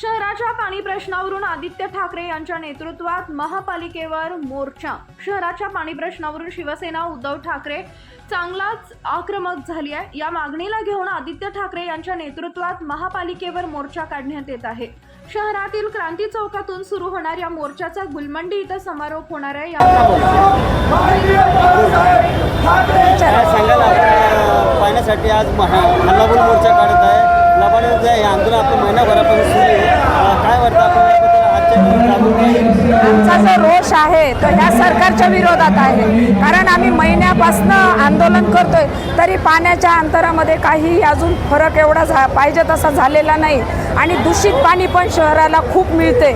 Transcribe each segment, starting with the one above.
शहराच्या पाणी प्रश्नावरून आदित्य ठाकरे यांच्या नेतृत्वात महापालिकेवर मोर्चा. शहराच्या पाणी प्रश्नावरून शिवसेना उद्धव ठाकरे चांगलाच आक्रमक झाली आहे. या मागणीला घेऊन आदित्य ठाकरे यांच्या नेतृत्वात महापालिकेवर मोर्चा काढण्यात येत आहे. शहरातील क्रांती चौकातून सुरू होणाऱ्या मोर्चाचा गुलमंडी इथं समारोप होणार आहे. या पाहण्यासाठी आज मोर्चा काढत आहे. आंदोलन महिनाभरापासून आमचा जो रोष आहे तो ह्या सरकारच्या विरोधात आहे. कारण आम्ही महिन्यापासून आंदोलन करतोय तरी पाण्याच्या अंतरामध्ये काही अजून फरक एवढा झा पाहिजे तसा झालेला नाही. आणि दूषित पाणी पण शहराला खूप मिळते.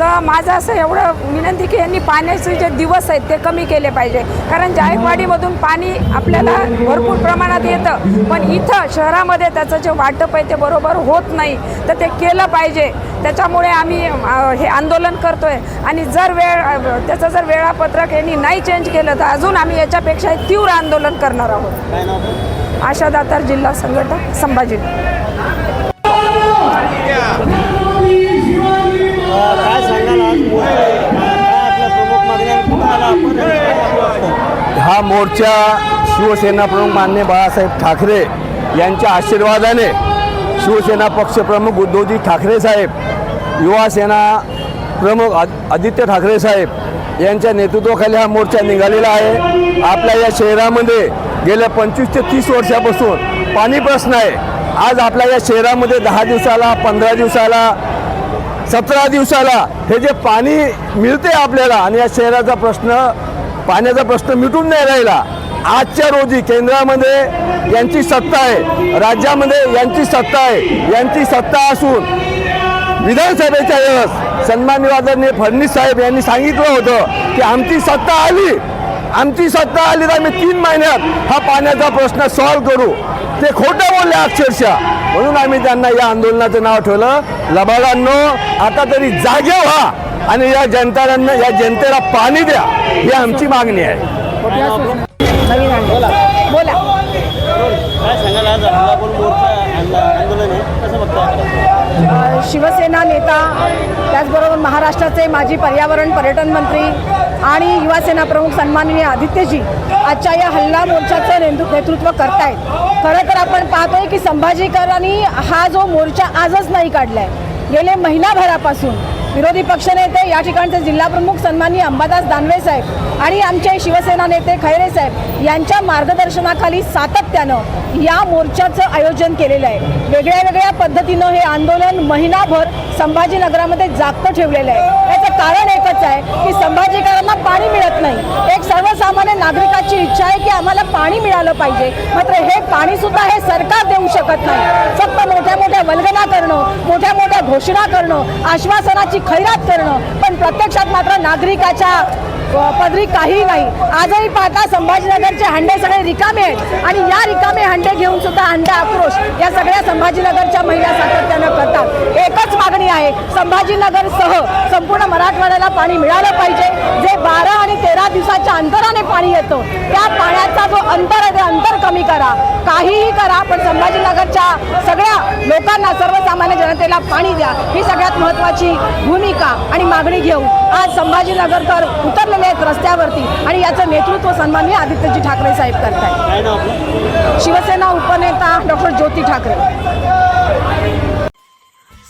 तर माझं असं एवढं विनंती की यांनी पाण्याचे जे दिवस आहेत ते कमी केले पाहिजे. कारण जायकवाडीमधून पाणी आपल्याला भरपूर प्रमाणात येतं. पण इथं शहरामध्ये त्याचं जे वाटप आहे ते बरोबर होत नाही. तर ते केलं पाहिजे. त्याच्यामुळे आम्ही हे आंदोलन करतोय आणि जर वेळ त्याचं जर वेळापत्रक यांनी नाही चेंज केलं तर अजून आम्ही याच्यापेक्षा तीव्र आंदोलन करणार आहोत? आशा दातार जिल्हा संघटक संभाजी आहे. हा मोर्चा शिवसेना प्रमुख मान्य बाळासाहेब ठाकरे यांच्या आशीर्वादाने शिवसेना पक्षप्रमुख उद्धवजी ठाकरे साहेब युवासेना प्रमुख आद- आदित्य ठाकरे साहेब यांच्या नेतृत्वाखाली हा मोर्चा निघालेला आहे. आपल्या या शहरामध्ये गेल्या पंचवीस ते तीस वर्षापासून पाणी प्रश्न आहे. आज आपल्या या शहरामध्ये दहा दिवसाला पंधरा दिवसाला सतरा दिवसाला हे जे पाणी मिळते आपल्याला आणि या शहराचा प्रश्न पाण्याचा प्रश्न मिटून नाही राहिला आजच्या रोजी केंद्रामध्ये यांची सत्ता आहे राज्यामध्ये यांची सत्ता आहे यांची सत्ता असून विधानसभेच्या वेळेस सन्माननीय आदरणीय फडणवीस साहेब यांनी सांगितलं होतं की आमची सत्ता आली आमची सत्ता आली तर आम्ही तीन महिन्यात हा पाण्याचा प्रश्न सॉल्व्ह करू. ते खोटं बोलले अक्षरशः. म्हणून आम्ही त्यांना या आंदोलनाचं नाव ठेवलं. लबाडांनो आता तरी जागे व्हा आणि या जनतांना या जनतेला पाणी द्या. ही आमची मागणी आहे. आपलं? बोला. बोला. काय सांगाल आज हल्लाबोल मोर्चा हल्ला आंदोलन आहे? कसं बघता अ, शिवसेना नेता त्याचबरोबर महाराष्ट्राचे माजी पर्यावरण पर्यटन मंत्री आणि युवा सेना प्रमुख सन्माननीय आदित्यजी आजच्या या हल्ला मोर्चाचं नेतृ- नेतृत्व करतायत. खरं तर आपण पाहतोय की संभाजीकरांनी हा जो मोर्चा आजच नाही काढलाय. गेले महिनाभरापासून विरोधी पक्षनेते या ठिकाणचे जिल्हाप्रमुख सन्माननीय अंबादास दानवे साहेब आणि आमचे शिवसेना नेते खैरे साहेब यांच्या मार्गदर्शनाखाली सातत्यानं या मोर्चाचं आयोजन केलेलं आहे. वेगळ्या वेगळ्या पद्धतीनं हे आंदोलन महिनाभर संभाजीनगरामध्ये जागतं ठेवलेलं आहे. याचं कारण एकच आहे की संभाजीकरांना पाणी मिळत नाही एक सर्वसामान्य नागरिकाची इच्छा आहे की आम्हाला पाणी मिळालं पाहिजे. मात्र हे पाणी सुद्धा हे सरकार देऊ शकत नाही. फक्त मोठ्या मोठ्या वल्गना करणं मोठ्या मोठ्या घोषणा करणं आश्वासनाची खैरात करणं. पण प्रत्यक्षात मात्र नागरिकाच्या पदरी काही नाही. आजही पाहता संभाजीनगरचे हंडे सगळे रिकामे आहेत. आणि या रिकामे हंडे घेऊन सुद्धा हंडा आक्रोश या सगळ्या संभाजीनगरच्या महिला सातत्यानं करतात. संभाजीनगरसह संपूर्ण मराठवाड्याला पाणी मिळालं पाहिजे. जे बारा आणि तेरा दिवसाच्या अंतराने पाणी येतं त्या पाण्याचा जो अंतर आहे ते अंतर कमी करा. काहीही करा पण संभाजीनगरच्या सगळ्या लोकांना सर्वसामान्य जनतेला पाणी द्या. ही सगळ्यात महत्त्वाची भूमिका आणि मागणी घेऊन आज संभाजीनगरकर उतरलेले आहेत रस्त्यावरती आणि याचं नेतृत्व सन्माननीय आदित्यजी ठाकरे साहेब आपलं? शिवसेना उपनेता डॉक्टर ज्योती ठाकरे.